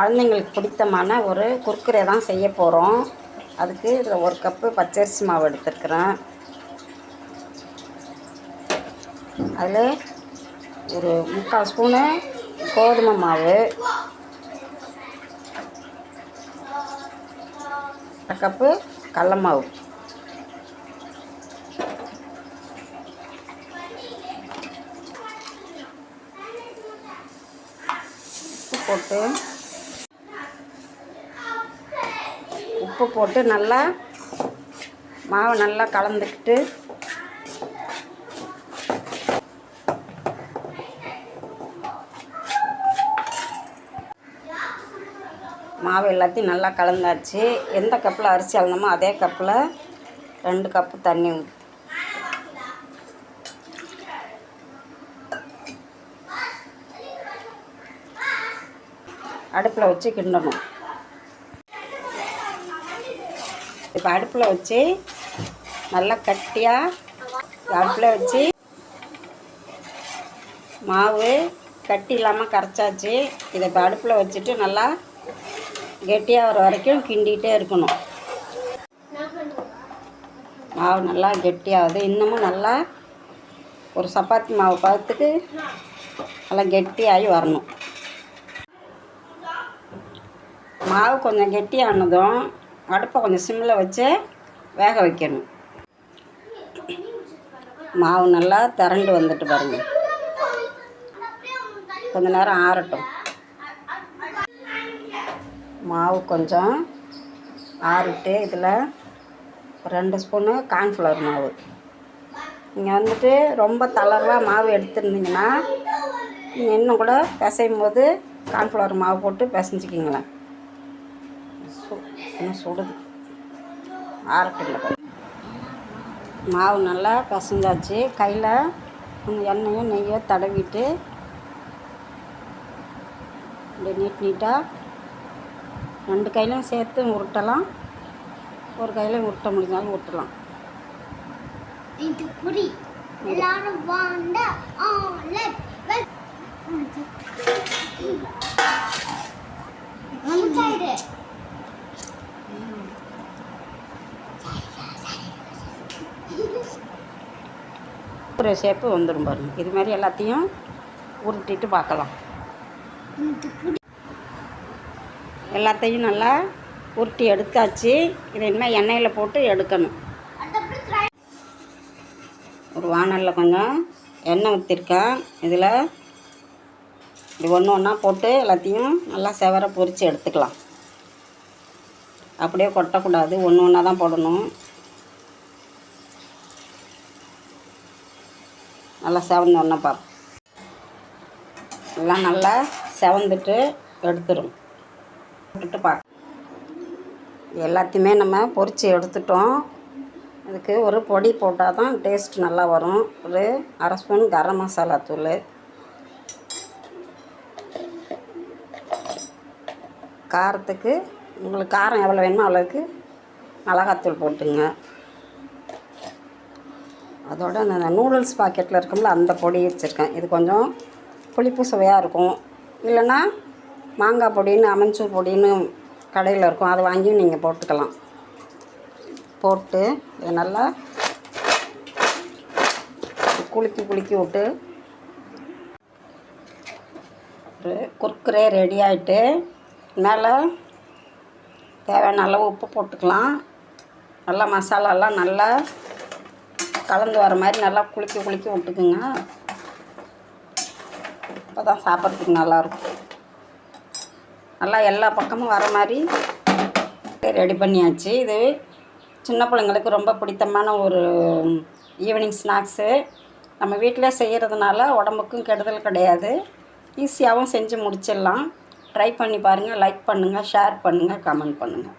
குழந்தைங்களுக்கு பிடித்தமான ஒரு குர்குரே தான் செய்ய போகிறோம் அதுக்கு இதில் ஒரு கப்பு பச்சரிசி மாவு எடுத்துருக்குறேன். அதில் ஒரு முக்கால் ஸ்பூனு கோதுமை மாவு கப்பு கடல மாவு. உப்பு போட்டு உப்பு போட்டு நல்லா மாவு நல்லா கலந்துக்கிட்டு மாவு எல்லாத்தையும் நல்லா கலந்தாச்சு. எந்த கப்பில் அரிசி அளந்தோமோ அதே கப்பில் ரெண்டு கப்பு தண்ணி ஊற்றி அடுப்பில் வச்சு கிண்டணும். இப்போ அடுப்பில் வச்சு நல்லா கட்டியாக அடுப்பில் வச்சு மாவு கட்டி இல்லாமல் கரைச்சாச்சு. இதை இப்போ அடுப்பில் வச்சுட்டு நல்லா கெட்டியாக வர வரைக்கும் கிண்டிகிட்டே இருக்கணும். மாவு நல்லா கெட்டியாகுது. இன்னமும் நல்லா ஒரு சப்பாத்தி மாவு பார்த்துட்டு நல்லா கெட்டியாகி வரணும். மாவு கொஞ்சம் கெட்டியானதும் அடுப்பை கொஞ்சம் சிம்மில் வச்சு வேக வைக்கணும். மாவு நல்லா திரண்டு வந்துட்டு பாருங்க. கொஞ்ச நேரம் ஆறட்டும். மாவு கொஞ்சம் ஆறிட்டு இதில் ரெண்டு ஸ்பூனு கார்ன்ஃப்ளவர் மாவு. நீங்கள் வந்துட்டு ரொம்ப தளர்வாக மாவு எடுத்துருந்தீங்கன்னா நீங்கள் இன்னும் கூட பிசையும் போது கார்ன்ஃப்ளவர் மாவு போட்டு பிசைஞ்சிக்கிங்களேன். சு இன்னும் சுடுது ஆறட்டில் மாவு நல்லா பிசைஞ்சாச்சு. கையில் எண்ணெயும் நெய்யோ தடவிட்டு இப்படி நீட் நீட்டாக ரெண்டு கையிலையும் சேர்த்து உருட்டலாம். ஒரு கையிலையும் உருட்ட முடிஞ்சாலும் உருட்டலாம். இது குறி எல்லாரும் வாண்ட ஆலட் வெல் ஷேப்பு வந்துடும் பாருங்க. இது மாதிரி எல்லாத்தையும் உருட்டிட்டு பார்க்கலாம். எல்லாத்தையும் நல்லா உருட்டி எடுத்தாச்சு. இதை இனிமேல் எண்ணெயில் போட்டு எடுக்கணும். ஒரு வானலில் கொஞ்சம் எண்ணெய் ஊற்றிருக்கேன் இதில் இப்படி ஒன்று ஒன்றா போட்டு எல்லாத்தையும் நல்லா செவர பொரித்து எடுத்துக்கலாம். அப்படியே கொட்டக்கூடாது. ஒன்று ஒன்றா தான் போடணும். நல்லா செவந்த ஒன்றா பார்ப்போம் எல்லாம் நல்லா செவந்துட்டு எடுத்துரும். விட்டுட்டு பார்க்க எல்லாத்தையுமே நம்ம பொரித்து எடுத்துட்டோம். இதுக்கு ஒரு பொடி போட்டால் தான் டேஸ்ட் நல்லா வரும். ஒரு அரை ஸ்பூன் கரம் மசாலா தூள். காரத்துக்கு உங்களுக்கு காரம் எவ்வளோ வேணுமோ அவ்வளோக்கு மிளகாத்தூள் போட்டுங்க. அதோட நான் நூடுல்ஸ் பாக்கெட்டில் இருக்கும்ல அந்த பொடி வச்சுருக்கேன். இது கொஞ்சம் புளிப்பு சுவையாக இருக்கும். இல்லைன்னா மாங்காய் பொடின்னு அமைச்சூர் பொடின்னு கடையில் இருக்கும். அதை வாங்கியும் நீங்கள் போட்டுக்கலாம். போட்டு இதை நல்லா குலுக்கி குலுக்கி விட்டு ஒரு குர்க்குரே ரெடி ஆகிட்டு மேலே தேவையான அளவு உப்பு போட்டுக்கலாம். நல்லா மசாலாலாம் நல்லா கலந்து வர மாதிரி நல்லா குளிக்க குளிக்க விட்டுக்குங்க. அப்போ தான் சாப்பிட்றதுக்கு நல்லாயிருக்கும். நல்லா எல்லா பக்கமும் வர மாதிரி ரெடி பண்ணியாச்சு. இது சின்ன பிள்ளைங்களுக்கு ரொம்ப பிடித்தமான ஒரு ஈவினிங் ஸ்நாக்ஸு. நம்ம வீட்டில் செய்கிறதுனால உடம்புக்கும் கெடுதல் கிடையாது. ஈஸியாகவும் செஞ்சு முடிச்சிடலாம். ட்ரை பண்ணி பாருங்கள் லைக் பண்ணுங்கள் ஷேர் பண்ணுங்கள் கமெண்ட் பண்ணுங்கள்